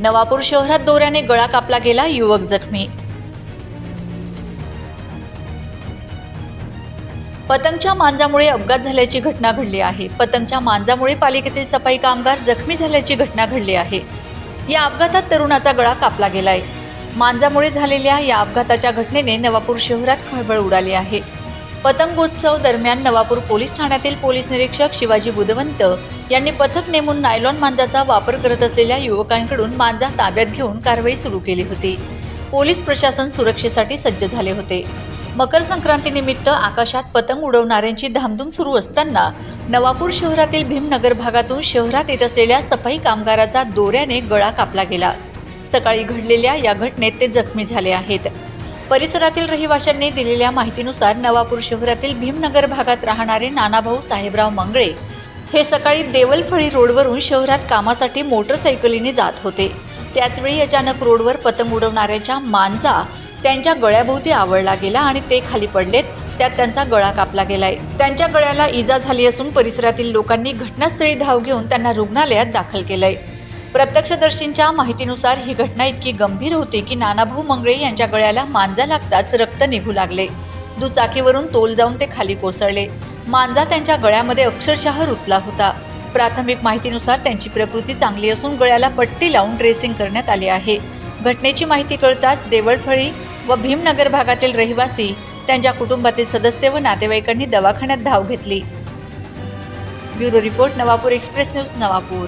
नवापूर शहरात दोऱ्याने गळा कापला गेला युवक जखमी. पतंगच्या मांजामुळे अपघात झाल्याची घटना घडली आहे. पतंगच्या मांजामुळे पालिकेतील सफाई कामगार जखमी झाल्याची घटना घडली आहे. या अपघातात तरुणाचा गळा कापला गेलाय. मांजामुळे झालेल्या या अपघाताच्या घटनेने नवापूर शहरात खळबळ उडाली आहे. पतंगोत्सव दरम्यान नवापूर पोलीस ठाण्यातील पोलीस निरीक्षक शिवाजी बुधवंत यांनी पथक नेमून नायलॉन मांजाचा वापर करत असलेल्या युवकांकडून मांजा ताब्यात घेऊन कारवाई सुरू केली होती. पोलीस प्रशासन सुरक्षेसाठी सज्ज झाले होते. मकर संक्रांतीनिमित्त आकाशात पतंग उडवणाऱ्यांची धामधूम सुरू असताना नवापूर शहरातील भीमनगर भागातून शहरात येत असलेल्या सफाई कामगाराचा दोऱ्याने गळा कापला गेला. सकाळी घडलेल्या या घटनेत ते जखमी झाले आहेत. परिसरातील रहिवाशांनी दिलेल्या माहितीनुसार नवापूर शहरातील भीमनगर भागात राहणारे नानाभाऊ साहेबराव मंगळे हे सकाळी देवलफळी रोडवरून शहरात कामासाठी मोटरसायकलीने जात होते. त्याचवेळी अचानक रोडवर पतंग उडवणाऱ्याच्या मांजा त्यांच्या गळ्याभोवती आवळला गेला आणि ते खाली पडलेत. त्यात त्यांचा गळा कापला गेलाय. त्यांच्या गळ्याला इजा झाली असून परिसरातील लोकांनी घटनास्थळी धाव घेऊन त्यांना रुग्णालयात दाखल केलंय. प्रत्यक्षदर्शींच्या माहितीनुसार ही घटना इतकी गंभीर होती की नानाभाऊ मंगळे यांच्या गळ्याला मांजा लागताच रक्त निघू लागले. दुचाकीवरून तोल जाऊन ते खाली कोसळले. मांजा त्यांच्या गळ्यामध्ये अक्षरशः रुतला होता. प्राथमिक माहितीनुसार त्यांची प्रकृती चांगली असून गळ्याला पट्टी लावून ड्रेसिंग करण्यात आले आहे. घटनेची माहिती कळताच देवळफळी व भीमनगर भागातील रहिवासी त्यांच्या कुटुंबातील सदस्य व नातेवाईकांनी दवाखान्यात धाव घेतली. Bureau report Navapur express news Navapur.